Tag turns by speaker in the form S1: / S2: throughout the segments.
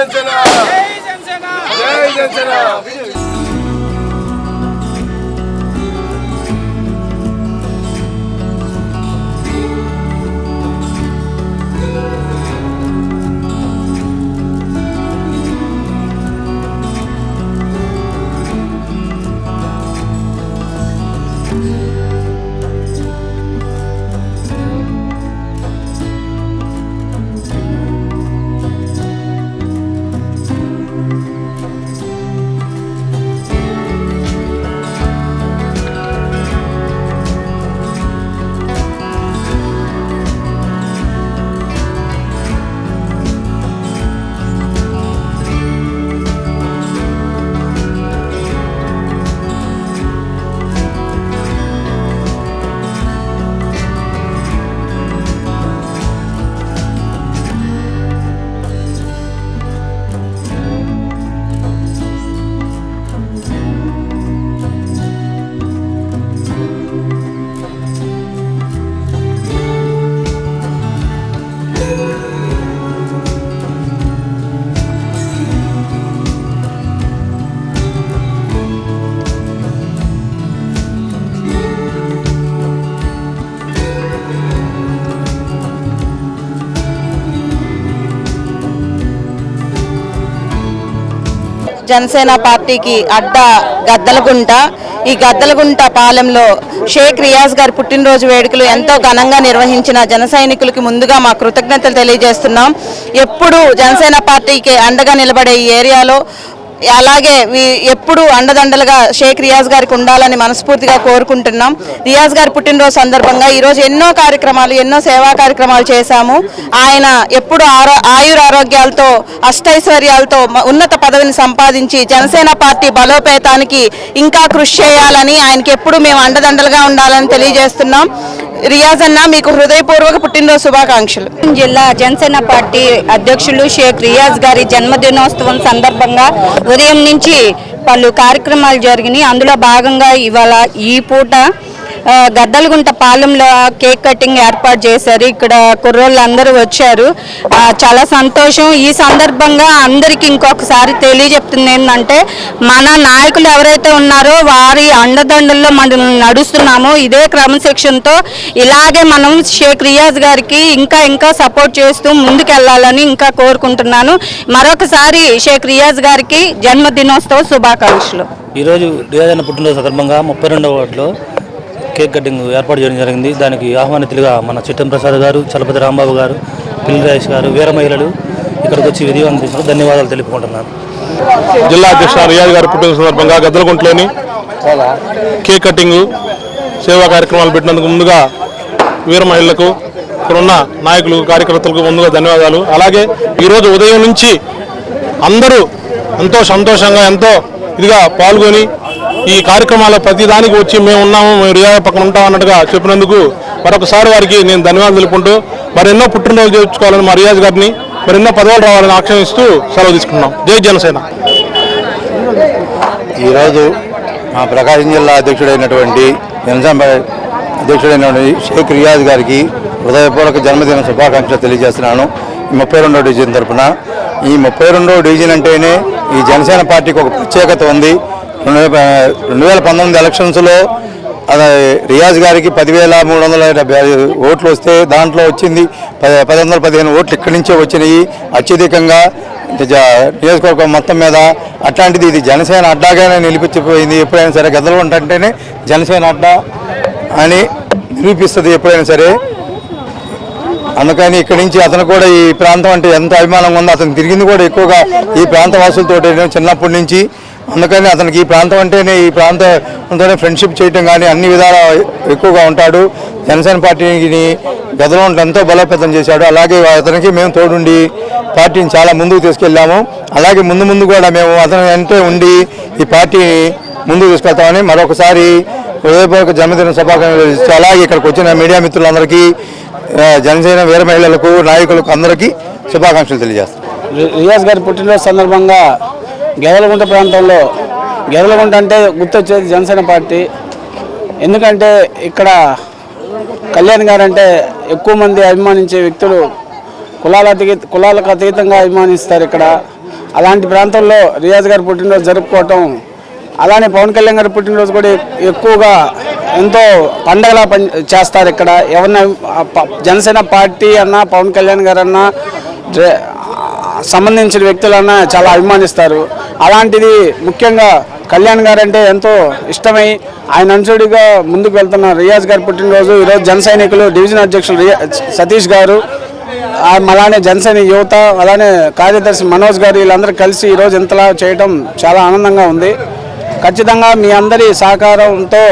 S1: జనసేన! జై జనసేన!
S2: జనసేన పార్టీకి అడ్డ గద్దలగుంట. ఈ గద్దలగుంట పాలెంలో షేక్ రియాజ్ గారి పుట్టినరోజు వేడుకలు ఎంతో ఘనంగా నిర్వహించిన జన సైనికులకి ముందుగా మా కృతజ్ఞతలు తెలియజేస్తున్నాం. ఎప్పుడు జనసేన పార్టీకి అండగా నిలబడే ఈ ఏరియాలో అలాగే వీ- ఎప్పుడు అండదండలుగా షేక్ రియాజ్ గారికి ఉండాలని మనస్ఫూర్తిగా కోరుకుంటున్నాం. రియాజ్ గారి పుట్టినరోజు సందర్భంగా ఈరోజు ఎన్నో కార్యక్రమాలు ఎన్నో సేవా కార్యక్రమాలు చేశాము. ఆయన ఎప్పుడు ఆరో ఆయురారోగ్యాలతో అష్టైశ్వర్యాలతో ఉన్నత పదవిని సంపాదించి జనసేన పార్టీ బలోపేతానికి ఇంకా కృషి చేయాలని ఆయనకి ఎప్పుడు మేము అండదండలుగా ఉండాలని తెలియజేస్తున్నాం. రియాజ్ అన్న మీకు హృదయపూర్వక పుట్టినరోజు శుభాకాంక్షలు.
S3: జిల్లా జనసేన పార్టీ అధ్యక్షులు షేక్ రియాజ్ గారి జన్మదినోత్సవం సందర్భంగా ఉదయం నుంచి పలు కార్యక్రమాలు జరిగినాయి. అందులో భాగంగా ఇవాళ ఈ పూట గద్దలగుంట పాలెంలో కేక్ కటింగ్ ఏర్పాటు చేశారు. ఇక్కడ కుర్రోళ్ళు అందరూ వచ్చారు చాలా సంతోషం. ఈ సందర్భంగా అందరికీ ఇంకొకసారి తెలియజెప్తుంది ఏంటంటే మన నాయకులు ఎవరైతే ఉన్నారో వారి అండదండల్లో మనం నడుస్తున్నామో. ఇదే క్రమశిక్షణతో ఇలాగే మనం షేక్ రియాజ్ గారికి ఇంకా ఇంకా సపోర్ట్ చేస్తూ ముందుకెళ్ళాలని ఇంకా కోరుకుంటున్నాను. మరొకసారి షేక్ రియాజ్ గారికి జన్మదినోత్సవ శుభాకాంక్షలు.
S4: ఈరోజు డియాజన పుట్టినరోజు సందర్భంగా ముప్పై రెండవ వార్డులో కేక్ కటింగ్ ఏర్పాటు చేయడం జరిగింది. దానికి ఆహ్వానితులుగా మన చిట్టం ప్రసాద్ గారు చలపతి రాంబాబు గారు పిల్లి రాజేష్ గారు వీర మహిళలు ఇక్కడికి వచ్చి విధివంతం చేసినందుకు ధన్యవాదాలు తెలుపుకుంటున్నాను.
S5: జిల్లా అధ్యక్షుడు రియాజ్ గారి పుట్టిన సందర్భంగా గద్దలగుంటలోని కేక్ కటింగ్ సేవా కార్యక్రమాలు పెట్టినందుకు ముందుగా వీర మహిళలకు ఇక్కడున్న నాయకులు కార్యకర్తలకు ముందుగా ధన్యవాదాలు. అలాగే ఈరోజు ఉదయం నుంచి అందరూ ఎంతో సంతోషంగా ఎంతో ఇదిగా పాల్గొని ఈ కార్యక్రమాల ప్రతిదానికి వచ్చి మేము ఉన్నాము మేము రియాజ్ పక్కన ఉంటాం అన్నట్టుగా చెప్పినందుకు మరొకసారి వారికి నేను ధన్యవాదాలు తెలుపుకుంటూ మరెన్నో పుట్టినరోజు చేర్చుకోవాలని మా రియాజ్ గారిని మరెన్నో పదవులు రావాలని ఆక్షేపిస్తూ సెలవు తీసుకున్నాం జై జనసేన.
S6: ఈరోజు మా ప్రకాశం జిల్లా అధ్యక్షుడైనటువంటి జనసభ అధ్యక్షుడైనటువంటి షేక్ రియాజ్ గారికి హృదయపూర్వక జన్మదిన శుభాకాంక్షలు తెలియజేస్తున్నాను. ఈ ముప్పై రెండో డివిజన్ తరఫున ఈ ముప్పై రెండో డివిజన్ అంటేనే ఈ జనసేన పార్టీకి ఒక ప్రత్యేకత ఉంది. రెండు రెండు వేల పంతొమ్మిది ఎలక్షన్స్లో అది రియాజ్ గారికి పదివేల మూడు వందల డెబ్బై ఓట్లు వస్తే దాంట్లో వచ్చింది పది పది వందల పదిహేను ఓట్లు ఇక్కడి నుంచే వచ్చినాయి. అత్యధికంగా నియోజకవర్గం మొత్తం మీద అట్లాంటిది ఇది జనసేన అడ్డాగానే నిలిపించిపోయింది ఎప్పుడైనా సరే గద్దలు ఉంటుంటేనే జనసేన అడ్డా అని నిరూపిస్తుంది ఎప్పుడైనా సరే. అందుకని ఇక్కడి నుంచి అతను కూడా ఈ ప్రాంతం అంటే ఎంత అభిమానం ఉందో అతను తిరిగింది కూడా ఎక్కువగా ఈ ప్రాంత వాసులతో చిన్నప్పటి నుంచి అందుకని అతనికి ఈ ప్రాంతం అంటేనే ఈ ప్రాంతంతోనే ఫ్రెండ్షిప్ చేయటం కానీ అన్ని విధాల ఎక్కువగా ఉంటాడు. జనసేన పార్టీని గతంలో ఎంతో బలోపేతం చేశాడు. అలాగే అతనికి మేము తోడుండి పార్టీని చాలా ముందుకు తీసుకెళ్ళాము. అలాగే ముందు ముందు కూడా మేము అతను వెంటే ఉండి ఈ పార్టీని ముందుకు తీసుకెళ్తామని మరొకసారి హృదయపూర్వక జన్మదిన శుభాకాంక్షలు అలాగే ఇక్కడికి వచ్చిన మీడియా మిత్రులందరికీ జనసేన వీర మహిళలకు నాయకులకు అందరికీ శుభాకాంక్షలు తెలియజేస్తాం.
S7: రియాజ్ గారి పుట్టినరోజు సందర్భంగా గెదలగుంట ప్రాంతంలో గెదలగుంట అంటే గుర్తొచ్చేది జనసేన పార్టీ. ఎందుకంటే ఇక్కడ కళ్యాణ్ గారు అంటే ఎక్కువ మంది అభిమానించే వ్యక్తులు కులాల అతీ కులాలకు అతీతంగా అభిమానిస్తారు ఇక్కడ. అలాంటి ప్రాంతంలో రియాజ్ గారు పుట్టినరోజు జరుపుకోవటం అలానే పవన్ కళ్యాణ్ గారి పుట్టినరోజు కూడా ఎక్కువగా ఎంతో పండగలా పని చేస్తారు ఇక్కడ. ఎవరిన జనసేన పార్టీ అన్నా పవన్ కళ్యాణ్ గారు అన్నా సంబంధించిన వ్యక్తులన్నా చాలా అభిమానిస్తారు. అలాంటిది ముఖ్యంగా కళ్యాణ్ గారు అంటే ఎంతో ఇష్టమై ఆయన అంచుడిగా ముందుకు వెళ్తున్న రియాజ్ గారు పుట్టినరోజు ఈరోజు జన సైనికులు డివిజన్ అధ్యక్షులు సతీష్ గారు అలానే జనసేన యువత అలానే కార్యదర్శి మనోజ్ గారు వీళ్ళందరూ కలిసి ఈరోజు ఇంతలా చేయటం చాలా ఆనందంగా ఉంది. ఖచ్చితంగా మీ అందరి సహకారంతో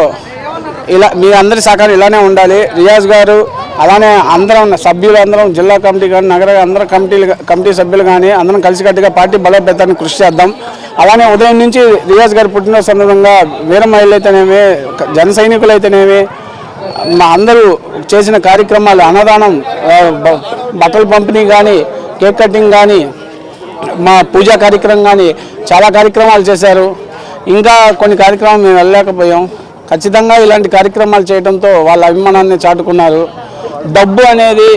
S7: ఇలా మీ అందరి సహకారం ఇలానే ఉండాలి. రియాజ్ గారు అలానే అందరం సభ్యులు అందరం జిల్లా కమిటీ కానీ నగర అందరం కమిటీలు కమిటీ సభ్యులు కానీ అందరం కలిసికట్టుగా పార్టీ బలోపేతానికి కృషి చేద్దాం. అలానే ఉదయం నుంచి రియాజ్ గారి పుట్టినరోజు సందర్భంగా వీర మహిళలు అయితేనేమి జన సైనికులు అయితేనేమి మా అందరూ చేసిన కార్యక్రమాలు అన్నదానం బ- బట్టల పంపిణీ కానీ కేక్ కటింగ్ కానీ మా పూజా కార్యక్రమం కానీ చాలా కార్యక్రమాలు చేశారు. ఇంకా కొన్ని కార్యక్రమాలు మేము వెళ్ళలేకపోయాం. ఖచ్చితంగా ఇలాంటి కార్యక్రమాలు చేయడంతో వాళ్ళ అభిమానాన్ని చాటుకున్నారు. డబ్బు అనేది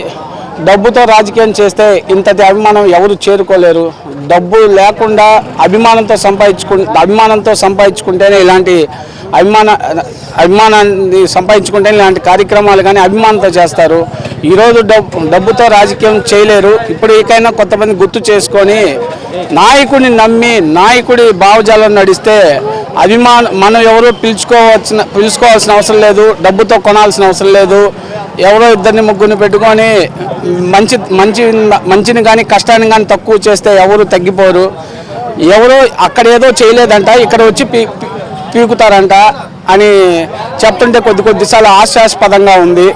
S7: డబ్బుతో రాజకీయం చేస్తే ఇంతటి అభిమానం ఎవరు చేరుకోలేరు. డబ్బు లేకుండా అభిమానంతో సంపాదించుకు అభిమానంతో సంపాదించుకుంటేనే ఇలాంటి అభిమాన అభిమానాన్ని సంపాదించుకుంటే ఇలాంటి కార్యక్రమాలు కానీ అభిమానంతో చేస్తారు. ఈరోజు డబ్బు డబ్బుతో రాజకీయం చేయలేరు. ఇప్పుడు ఇకైనా కొంతమంది గుర్తు చేసుకొని నాయకుడిని నమ్మి నాయకుడి భావజాలం నడిస్తే అభిమాన మనం ఎవరు పిలుచుకోవాల్సిన పిలుచుకోవాల్సిన అవసరం లేదు. డబ్బుతో కొనాల్సిన అవసరం లేదు. ఎవరో ఇద్దరిని ముగ్గురిని పెట్టుకొని మంచి మంచి మంచిని కానీ కష్టాన్ని కానీ తక్కువ చేస్తే ఎవరు తగ్గిపోరు. ఎవరో అక్కడ ఏదో చేయలేదంట ఇక్కడ వచ్చి పీ పీకుతారంట అని చెప్తుంటే కొద్ది కొద్దిసార్లు హాస్యాస్పదంగా ఉంది.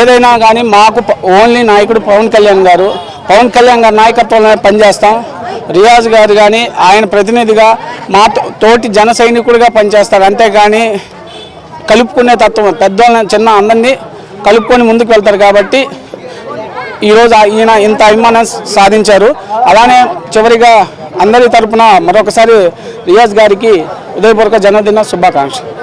S7: ఏదైనా కానీ మాకు ప- ఓన్లీ నాయకుడు పవన్ కళ్యాణ్ గారు. పవన్ కళ్యాణ్ గారి నాయకత్వంలోనే పనిచేస్తాం. రియాజ్ గారు కానీ ఆయన ప్రతినిధిగా మా తోటి జన సైనికుడిగా పనిచేస్తారు. అంతేగాని కలుపుకునే తత్వం పెద్దోళ్ళని చిన్న అందరినీ కలుపుకొని ముందుకు వెళ్తారు కాబట్టి ఈరోజు ఈయన ఇంత అభిమానం సాధించారు. అలానే చివరిగా అందరి తరపున మరొకసారి రియాజ్ గారికి ఉదయపూర్వక జన్మదిన శుభాకాంక్షలు.